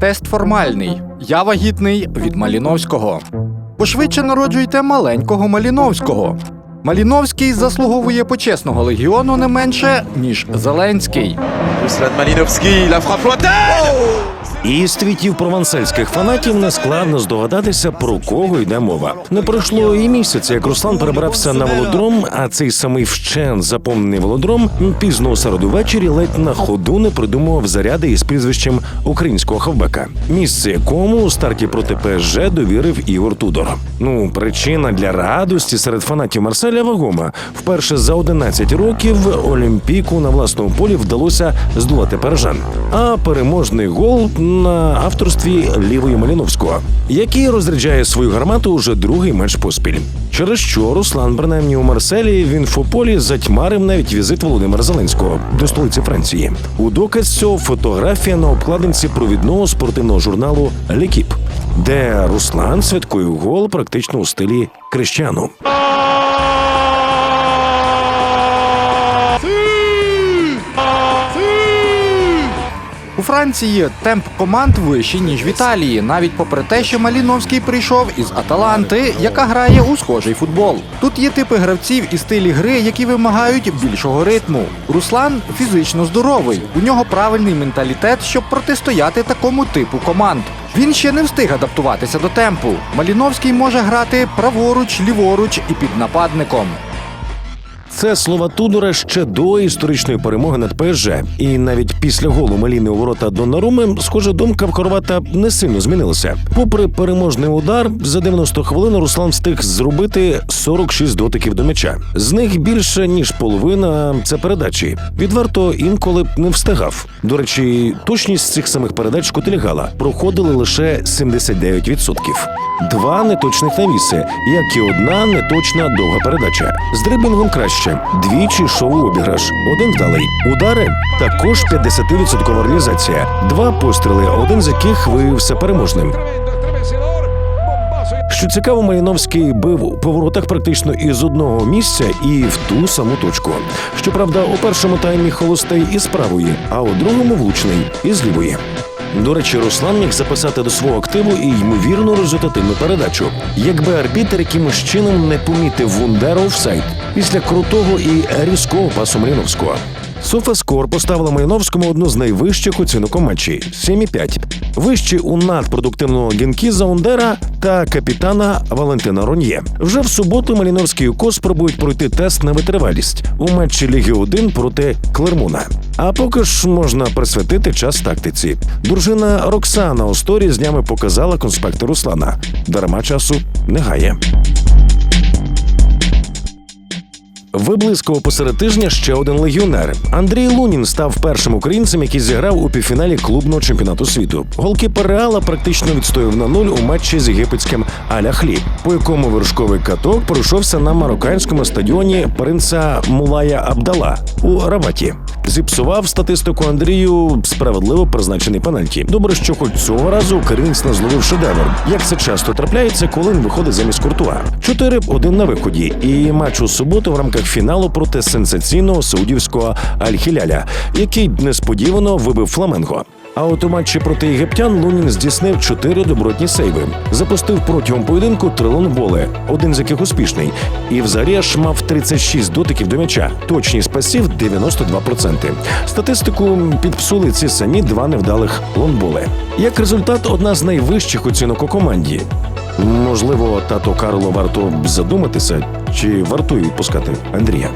Тест формальний. Я вагітний від Маліновського. Пошвидше народжуйте маленького Маліновського. Маліновський заслуговує почесного легіону не менше, ніж Зеленський. Руслан Маліновський, la frappe lointaine Із твітів провансальських фанатів не складно здогадатися, про кого йде мова. Не пройшло і місяця, як Руслан перебрався на велодром, а цей самий вщен заповнений велодром пізно у середу ввечері ледь на ходу не придумував заряди із прізвищем українського хавбека, місце якому у старті проти ПСЖ довірив Ігор Тудор. Ну, причина для радості серед фанатів Марселя вагома. Вперше за 11 років Олімпіку на власному полі вдалося здолати парижан. А переможний гол на авторстві лівої Маліновського, який розряджає свою гармату уже другий матч поспіль. Через що Руслан, принаймні у Марселі, в інфополі затьмарив навіть візит Володимира Зеленського до столиці Франції. У доказ цього фотографія на обкладинці провідного спортивного журналу Лікіп, де Руслан святкує гол практично у стилі Крещану. У Франції темп команд вищий, ніж в Італії, навіть попри те, що Маліновський прийшов із Аталанти, яка грає у схожий футбол. Тут є типи гравців і стилі гри, які вимагають більшого ритму. Руслан фізично здоровий. У нього правильний менталітет, щоб протистояти такому типу команд. Він ще не встиг адаптуватися до темпу. Маліновський може грати праворуч, ліворуч і під нападником. Це слова Тудора ще до історичної перемоги над ПСЖ. І навіть після голу Маліни у ворота Донаруми, схоже, думка в Хорвата не сильно змінилася. Попри переможний удар, за 90 хвилин Руслан встиг зробити 46 дотиків до м'яча. З них більше ніж половина це передачі. Відверто інколи не встигав. До речі, точність цих самих передач Котелігала проходили лише 79%. Два неточних навіси, як і одна неточна довга передача. З дриблінгом краще. Двічі шоу обіграш. Один вдалий. Удари також 50% реалізація. Два постріли, один з яких виявився переможним. Що цікаво, Маліновський бив у поворотах практично із одного місця і в ту саму точку. Щоправда, у першому таймі холостей із правої, а у другому влучний із лівої. До речі, Руслан міг записати до свого активу і ймовірно результативну передачу, якби арбітер якимось чином не помітив Вундера офсайд після крутого і різкого пасу Маліновського. Софаскор поставила Маліновському одну з найвищих оцінок у матчі 7,5. Вище у надпродуктивного Генкіза Ундера та капітана Валентина Рон'є. Вже в суботу Маліновський Уко спробують пройти тест на витривалість у матчі Ліги 1 проти Клермуна. А поки ж можна присвятити час тактиці. Дружина Роксана у сторі з днями показала конспекти Руслана. Дарма часу не гає. Виблискував посеред тижня ще один легіонер. Андрій Лунін став першим українцем, який зіграв у півфіналі клубного чемпіонату світу. Голкіпер Реала практично відстояв на нуль у матчі з єгипетським Аля Хліб, по якому вершковий каток пройшовся на марокканському стадіоні принца Мулая Абдала у Раваті. Зіпсував статистику Андрію справедливо призначений пенальті. Добре, що хоч цього разу українець не зловив шедевр. Як це часто трапляється, коли він виходить замість куртуа. 4-1 на виході. І матч у суботу в рамках фіналу проти сенсаційного саудівського Аль-Хіляля, який несподівано вибив Фламенго. А от у матчі проти єгиптян Лунін здійснив чотири добротні сейви. Запустив протягом поєдинку три лонгболи, один з яких успішний. І взагалі аж мав 36 дотиків до м'яча. Точність пасів 92%. Статистику підпсули ці самі два невдалих лонгболи. Як результат, одна з найвищих оцінок у команді. Можливо, тато Карло варто задуматися, чи вартує відпускати Андрія.